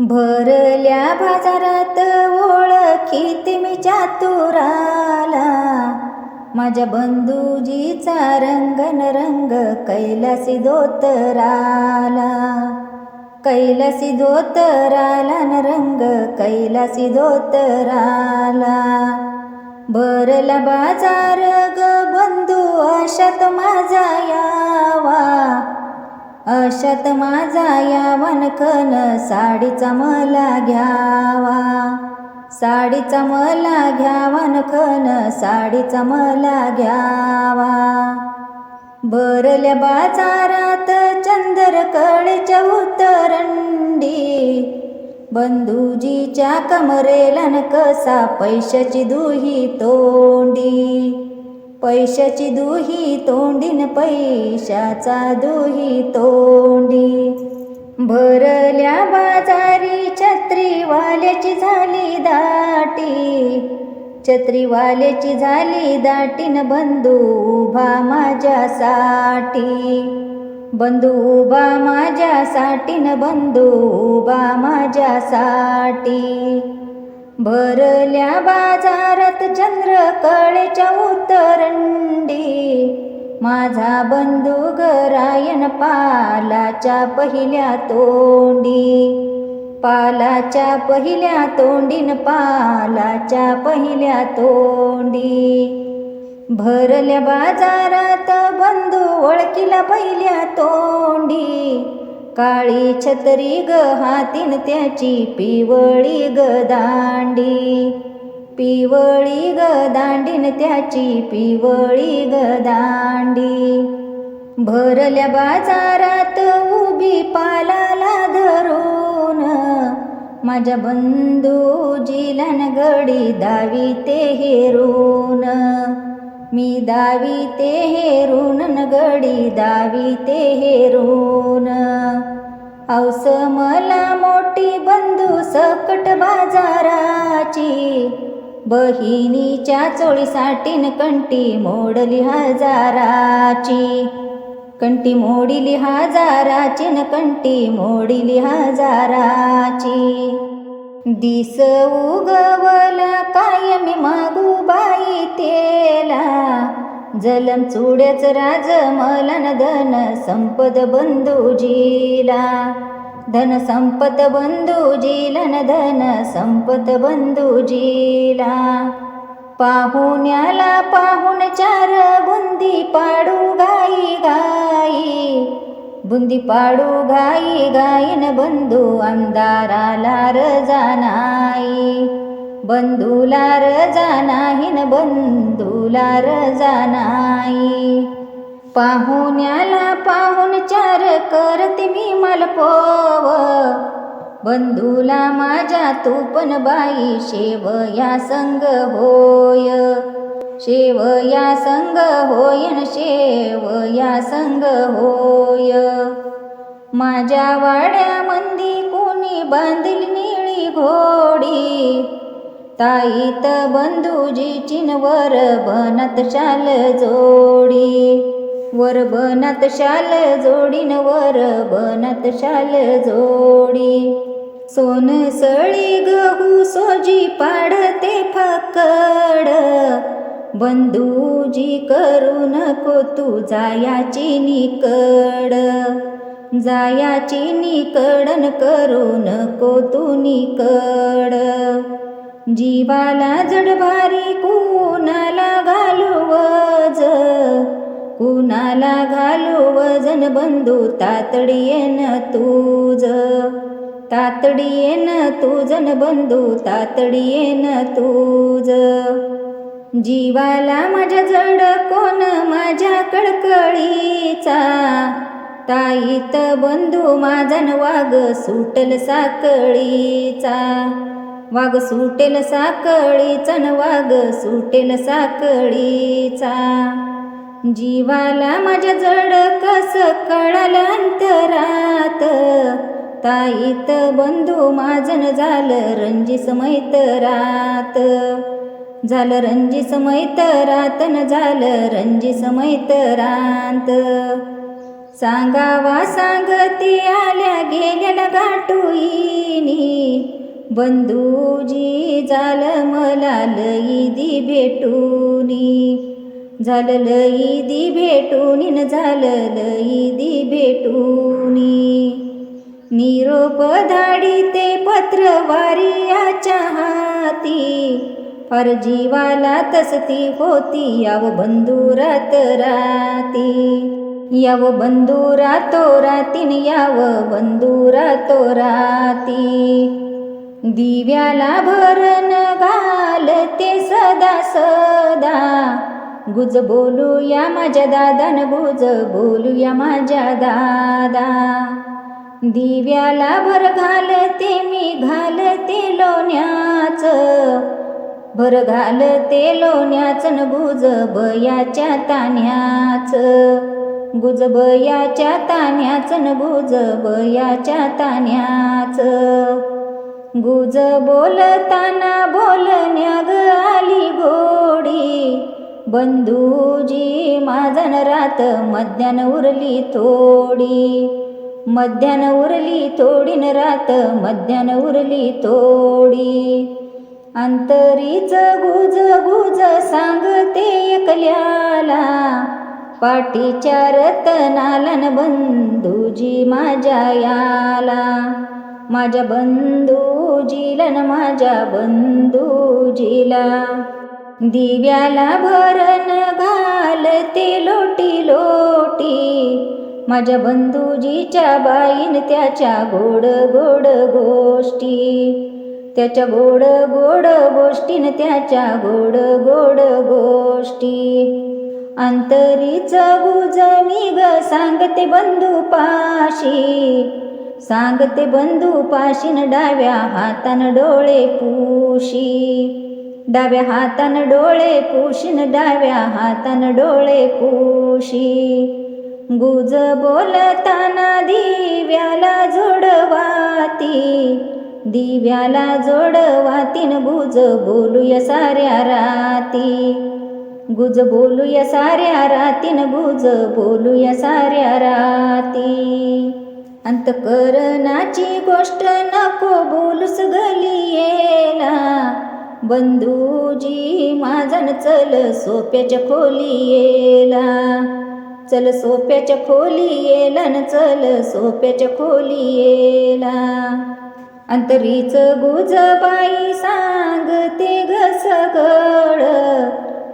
भरल्या बाजारात ओळखीत मी चातुराला. माझ्या बंधूजीचा रंगन रंग कैलासी धोतराला. कैलासी धोतराला न रंग कैलासी धोतराला. भरला बाजार ग बंधू अशात माझा यावा. अशात माझा या वनखन साडीचा मला घ्यावा. साडीचा मला घ्यावा नखन साडीचा मला घ्यावा. भरल्या बाजारात चंदर कळेच्या उतरंडी बंधूजीच्या कमरेला न कसा पैशाची दुही तोंडी. पैशाची दुही तोंडीन पैशाचा दुही तोंडी. भरल्या बाजारी छत्रीवाल्याची झाली दाटी. छत्रीवाल्याची झाली दाटीन बंधू उभा माझ्यासाठी बंधू उभा माझ्यासाठीन बंधू उभा माझ्यासाठी भरल्या बाजारात चंद्र कळेच्या उतरंडी. माझा बंधू गरायन पालाच्या पहिल्या तोंडी. पालाच्या पहिल्या तोंडीन पालाच्या पहिल्या तोंडी. भरल्या बाजारात बंधू ओळखीला पहिल्या तोंडी. काळी छत्री ग हातीन त्याची पिवळी ग दांडी. पिवळी ग दांडीन त्याची पिवळी ग दांडी. भरल्या बाजारात उभी पालाला धरून माझ्या बंधूजीला न गडी दावी ते हेरून. मी दावी ते हेरून न गडी दावी ते हेरून. औस मला मोठी बंधू सकट बाजाराची. बहिणीच्या चोळीसाठी न कंटी मोडली हजाराची. कंटी मोडिली हजाराची न कंटी मोडिली हजाराची. दिस उगवला कायमी मागू बाई तेला जलम चुड्याच राज मलन धन संपद बंधूजीला धन संपत बंधू न धन संपत बंधूजीला पाहुण्याला पाहुण चार बुंदी पाडू गाई गाई. बुंदी पाडू गाई गाईन बंधू अंधाराला रजा नाही. बंधूला रजा नाही न बंधूला रजा नाही पाहुण्याला पाहून चार करते मी मलपोव. बंधूला माझ्या तू पण बाई शेवया संग होय. शेवया संग होयन शेवया संग होय. माझ्या वाड्यामंदी कोणी बांधली निळी घोडी. ताईत बंधूजी चिनवर बनत शाल जोडी. वर बनत शाल जोडीन वर बनत शाल जोडी. सोन सळी गहू सोजी पाडते फकड. बंधूजी करू नको तू जायाची निकड. जायाची निकडन करू नको तू निकड. जीवाला जडभारी कुणाला घालू वज कुणाला घालू वजन बंधू तातडीयेन तुझ तातडीयेन तुझन बंधू तातडीयेन तुझ जीवाला माझ्या जड कोण माझ्या कळकळीचा? ताईत बंधू माझन वाग सुटल साकळीचा. वाघ सुटेल साकळीचा न वाघ सुटेल साकळीचा जीवाला माझ्या जड कस कळाल अंतरात. ताईत बंधू माझन झालं रंजीस मैतरात. झालं रंजीस मैतरात न झालं रंजीस मैतरात. सांगावा सांगती आल्या गेल्या गाठुईनी बंधूजी झालं मला लई भेटूनी. झालं लई दी भेटूनी न झालं लई दी भेटूनी. निरोप धाडी ते पत्र वारियाच्या हाती फार जीवाला तसती होती याव बंधुरात राती याव बंधुरा तो रातीन याव बंधुरा तो राती दिव्याला भरण घालते सदा सदा. गुज बोलूया माझ्या दादान गुज बोलूया माझ्या दादा. दिव्याला भर घालते मी घालते लोण्याच. भर घालते लोण्याच न गुज बयाच्या तान्याच. गुज बयाच्या तान्याच न गुज बयाच्या तान्याच. गुज बोलताना बोलण्या ग आली गोडी. बंधूजी माझन रात मध्यान उरली थोडी मध्यान उरली थोडी न रात मध्यान उरली थोडी अंतरीच गुज गुज सांगते एकल्याला. पाठीच्या रतनालन न बंधूजी माझ्या याला. माझ्या बंधूजीला ना माझ्या बंधूजीला. दिव्याला भरण घालते लोटी लोटी. माझ्या बंधूजीच्या बाईन त्याच्या गोड गोड गोष्टी. त्याच्या गोड गोड गोष्टीन त्याच्या गोड गोड गोष्टी. अंतरीच गुज मी ग सांगते बंधू पाशी सांगते बंधू पाशीन डाव्या हातान डोळे पुशी. डाव्या हातान डोळे पुशीन डाव्या हातान डोळे पुशी. गुज बोलताना दिव्याला जोडवाती. दिव्याला जोडवातीन गुज बोलूया साऱ्या राती. गुज बोलूया साऱ्या रातीन गुज बोलूया साऱ्या राती. अंतकरणाची गोष्ट नको बोलूस गलियेला. बंधूजी माझन चल सोप्याच्या खोली येला चल सोप्याच्या खोली येला न चल सोप्याच्या खोली येला अंतरीच गुजबाई सांगते ग सगळ.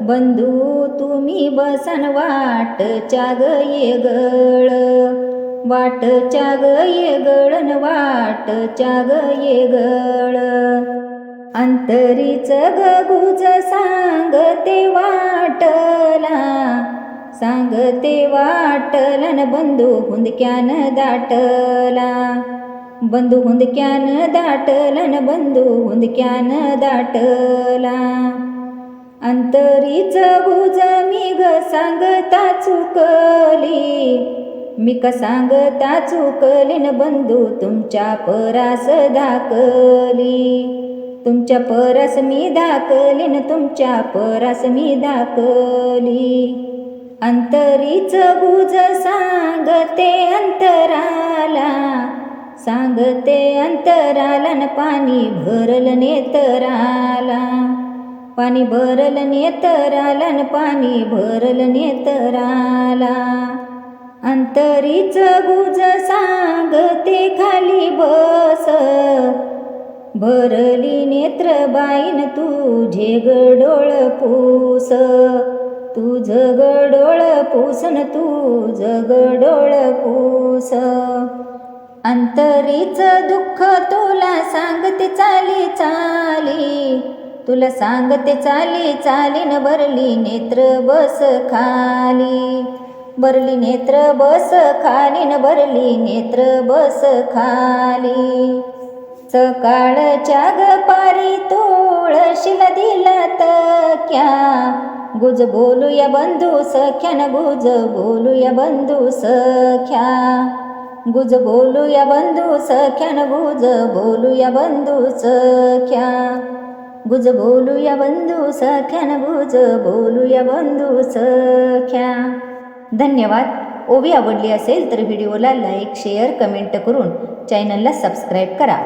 बंधू तुम्ही बसन वाटच्या ये गळ. वाटच्या ग येगळन वाटच्या ग येगळ अंतरीच ग गुज सांगते वाटला सांगते वाटलन बंधू हुंदक्यान दाटला. बंधू हुंदक्यान दाटलन बंधू हुंदक्यान दाटला. अंतरीच गुज मी ग सांगता चुकली मी कसांगता सांगता बंधू तुमच्या परास दाकली तुमच्या परस मी धाकलीन तुमच्या परस मी दाखली. अंतरीच गुज सांगते अंतराला सांगते अंतराला न पाणी भरल नेतराला. पाणी भरल नेतराला न पाणी भरल नेतराला. अंतरीच गुज सांगते खाली बस. भरली नेत्र बाईन तुझे गडोळ पूस. तुझ गडोळ पूसन तुझ गडोळ पूस. अंतरीच दुःख तुला सांगते चाली चाली. तुला सांगते चाली चालीन भरली नेत्र बस खाली. भरली नेत्र बस खाली न भरली नेत्र बस खाली. सकाळच्या ग पारी तुळशीला दिला तक्या. गुज बोलूया बंधू सख्यान गुज बोलूया बंधू सख्या. गुज बोलूया बंधू सख्यान गुज बोलूया बंधू सख्या. गुज बोलूया बंधू सख्यान गुज बोलूया बंधू सख्या. धन्यवाद. ओवी आवडली असेल तर व्हिडिओला लाईक शेअर कमेंट करून चॅनलला सबस्क्राईब करा.